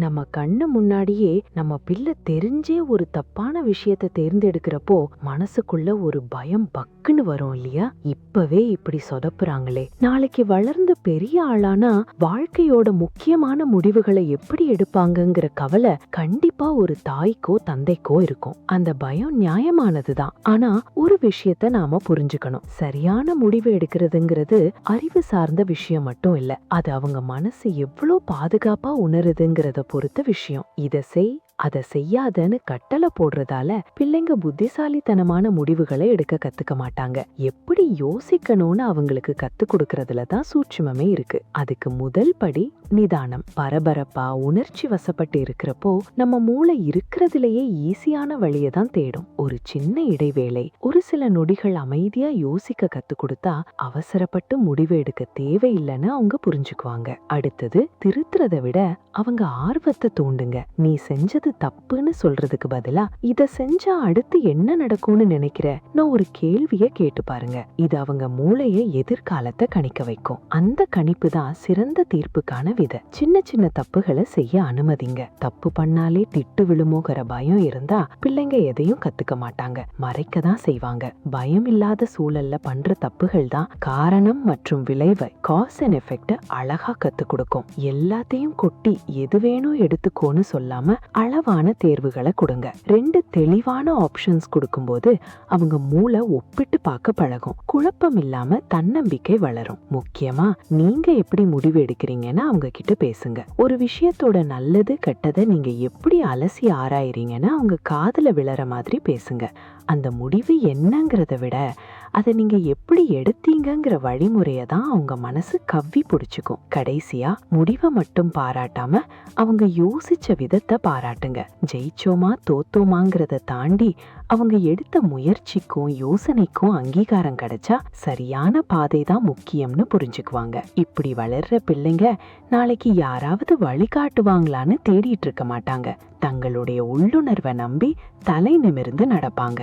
நம்ம கண்ணு முன்னாடியே நம்ம பிள்ளை தெரிஞ்சே ஒரு தப்பான விஷயத்த தேர்ந்தெடுக்கிறப்போ மனசுக்குள்ள ஒரு பயம் பக்குன்னு வரும் இல்லையா? இப்பவே இப்படி சொதப்புறாங்களே. நாளைக்கு வளர்ந்து பெரிய ஆளானா வாழ்க்கையோட முக்கியமான முடிவுகளை எப்படி எடுப்பாங்கங்கிற கவலை கண்டிப்பா ஒரு தாய்க்கோ தந்தைக்கோ இருக்கும். அந்த பயம் நியாயமானதுதான். ஆனா ஒரு விஷயத்த நாம புரிஞ்சுக்கணும். சரியான முடிவு எடுக்கிறதுங்கிறது அறிவு சார்ந்த விஷயம் மட்டும் இல்ல. அது அவங்க மனசு எவ்வளவு பாதுகாப்பா உணருதுங்கிறத பொறுத்த விஷயம். இதை செய் அதை செய்யாதன்னு கட்டளை போடுறதால பிள்ளைங்க புத்திசாலித்தனமான முடிவுகளை எடுக்க கத்துக்க மாட்டாங்க. எப்படி யோசிக்கணும்னு அவங்களுக்கு கத்து கொடுக்கறதுல தான் சூட்சுமமே இருக்கு. அதுக்கு முதல் படி நிதானம். பரபரப்பா உணர்ச்சி வசப்பட்டு இருக்கிறப்போ நம்ம மூளை இருக்கிறதுலயே ஈஸியான வழியை தான் தேடும். ஒரு சின்ன இடைவேளை ஒரு சில நொடிகள் அமைதியா யோசிக்க கத்து கொடுத்தா அவசரப்பட்டு முடிவு எடுக்க தேவையில்லைன்னு அவங்க புரிஞ்சுக்குவாங்க. அடுத்தது திருத்துறதை விட அவங்க ஆர்வத்தை தூண்டுங்க. நீ செஞ்சது தப்புன்னு சொல்றதுக்கு பதிலா இத செஞ்சா அடுத்து என்ன நடக்கும்னு நினைக்கிற? நான் ஒரு கேள்விய கேட்டு பாருங்க. இது அவங்க மூளைய எதிர்காலத்தை கணிக்க வைக்கும். அந்த கணிப்பு தான் சிறந்த தீர்ப்புக்கான விதை. சின்ன சின்ன தப்புகளை செய்ய அனுமதிங்க. தப்பு பண்ணாலே திட்டு விழுமோங்கிற பயம் இருந்தா பிள்ளைங்க எதையும் கத்துக்க மாட்டாங்க. மறைக்க தான் செய்வாங்க. பயம் இல்லாத சூழல்ல பண்ற தப்புகள் தான் காரணம் மற்றும் விளைவை காஸ் அண்ட் எஃபெக்ட் அழகா கத்து கொடுக்கும். எல்லாத்தையும் கொட்டி எது வேணும் எடுத்துக்கோன்னு சொல்லாம அளவான தேர்வுகளை கொடுங்க. ரெண்டு தெளிவான ஆப்ஷன்ஸ் கொடுக்கும்போது அவங்க மூளை ஒப்பிட்டு பார்க்க பழகும். குழப்பம் இல்லாம தன்னம்பிக்கை வளரும். முக்கியமா நீங்க எப்படி முடிவு எடுக்கிறீங்கன்னு அவங்க கிட்ட பேசுங்க. ஒரு விஷயத்தோட நல்லது கெட்டதை நீங்க எப்படி அலசி ஆராயிறீங்கன்னு அவங்க காதல விழற மாதிரி பேசுங்க. அந்த முடிவு என்னங்கிறத விட அதை நீங்கள் எப்படி எடுத்தீங்கங்கிற வழிமுறையை தான் அவங்க மனசு கவ்வி பிடிச்சிக்கும். கடைசியா முடிவை மட்டும் பாராட்டாம அவங்க யோசிச்ச விதத்தை பாராட்டுங்க. ஜெயிச்சோமா தோத்தோமாங்கிறத தாண்டி அவங்க எடுத்த முயற்சிக்கும் யோசனைக்கும் அங்கீகாரம் கிடைச்சா சரியான பாதை தான் முக்கியம்னு புரிஞ்சுக்குவாங்க. இப்படி வளர்ற பிள்ளைங்க நாளைக்கு யாராவது வழிகாட்டுவாங்களான்னு தேடிட்டு இருக்க மாட்டாங்க. தங்களுடைய உள்ளுணர்வை நம்பி தலை நிமிர்ந்து நடப்பாங்க.